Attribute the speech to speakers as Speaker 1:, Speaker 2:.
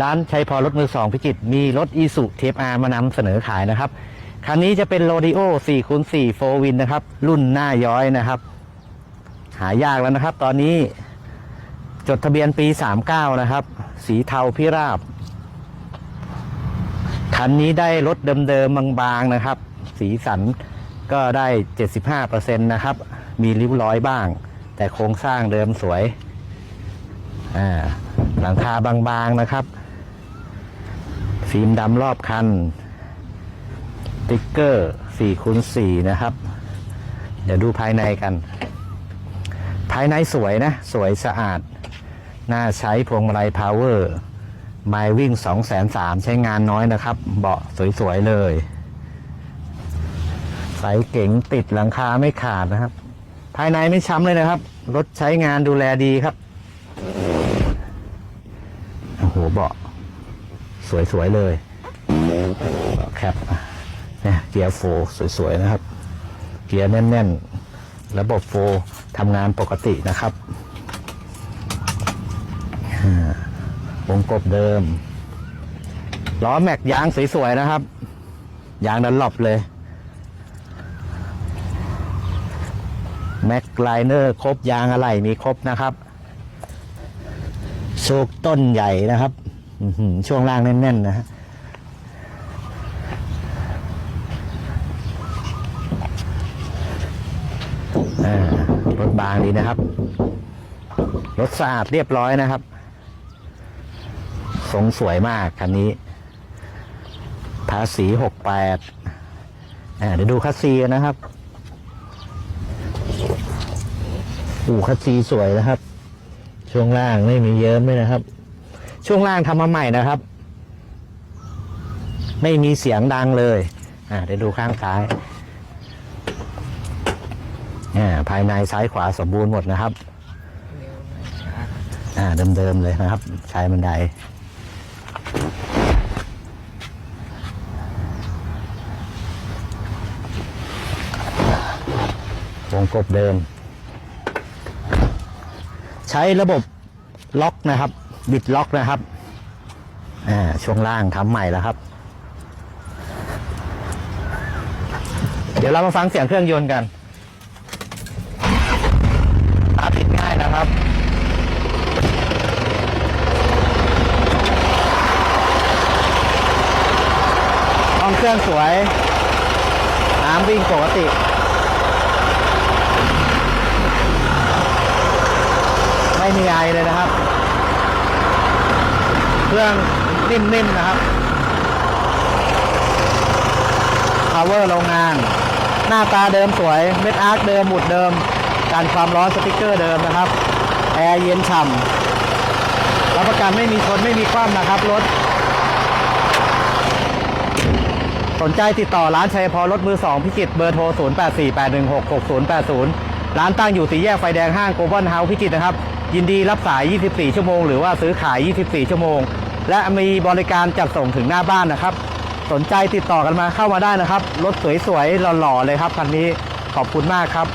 Speaker 1: ร้านชัยพอรถมือสองพิจิตรมีรถอีสุเทปอาร์มานำเสนอขายนะครับ คันนี้จะเป็นโรดิโอ4คูณ4 4วินนะครับ รุ่นหน้าย้อยนะครับ หายากแล้วนะครับ ตอนนี้จดทะเบียนปี 39 นะครับ สีเทาพิราบ คันนี้ได้รถเดิมๆบางๆนะครับ สีสันก็ได้ 75%นะครับ มีริ้วร้อยบ้าง แต่โครงสร้างเดิมสวย อ่า หลังคาบางๆนะครับ ฟิล์มดำรอบคัน ติ๊กเกอร์4คูณ4นะครับ เดี๋ยวดูภายในกัน ภายในสวยนะ สวยสะอาด น่าใช้พวงมาลัยพาวเวอร์ไมล์วิ่ง2 3 0 0 0ใช้งานน้อยนะครับ เบาะสวยๆเลยใสเก๋งติดหลังคาไม่ขาดนะครับ ภายในไม่ช้ำเลยนะครับ รถใช้งานดูแลดีครับ โอ้โหเบาะสวยๆเลยแคปเนี่ยเกียร์โฟสวยๆนะครับ เกียร์แน่นๆ ระบบโฟทำงานปกตินะครับวงกบเดิม ล้อแม็กยางสวยๆนะครับ ยางดันหลบเลย แม็กไลเนอร์ครบยางอะไหล่มีครบนะครับ โชคต้นใหญ่นะครับช่วงล่างแน่นๆนะฮะรถบางดีนะครับ รถสะอาดเรียบร้อยนะครับ ทรงสวยมากคันนี้ ภาษีหกแปดเดี๋ยวดูคัสซีนนะครับ อู่คัสซีสวยนะครับ ช่วงล่างไม่มีเยิ้มเลยนะครับ ช่วงล่างทำมาใหม่นะครับ ไม่มีเสียงดังเลย อ่าเดี๋ยวดูข้างซ้ายอ่าภายในซ้ายขวาสมบูรณ์หมดนะครับอ่าเดิมๆเลยนะครับใช้บันไดวงกบเดิม ใช้ระบบ ล็อกนะครับ บิดล็อกนะครับอ่าช่วงล่างทำใหม่แล้วครับ เดี๋ยวเรามาฟังเสียงเครื่องยนต์กันตาติดง่ายนะครับห้องเครื่องสวย น้ำวิ่งปกติ ไม่มีไอเลยนะครับ เครื่องนิ่มๆนะครับ power โรงงาน หน้าตาเดิมสวย เม็ดอาร์คเดิมหมุดเดิม การความร้อนสติกเกอร์เดิมนะครับ แอร์เย็นฉ่ำรับประกันไม่มีชนไม่มีคว่ำนะครับรถ สนใจติดต่อร้านชัยพอรถมือ 2 พิจิตเบอร์โทร 0848166080 ร้านตั้งอยู่สี่แยกไฟแดงห้างโกลบอลเฮาส์พิจิตนะครับ ยินดีรับสาย 24 ชั่วโมง หรือว่าซื้อขาย 24 ชั่วโมง และมีบริการจัดส่งถึงหน้าบ้านนะครับ สนใจติดต่อกันมาเข้ามาได้นะครับ รถสวยๆหล่อๆเลยครับคันนี้ขอบคุณมากครับ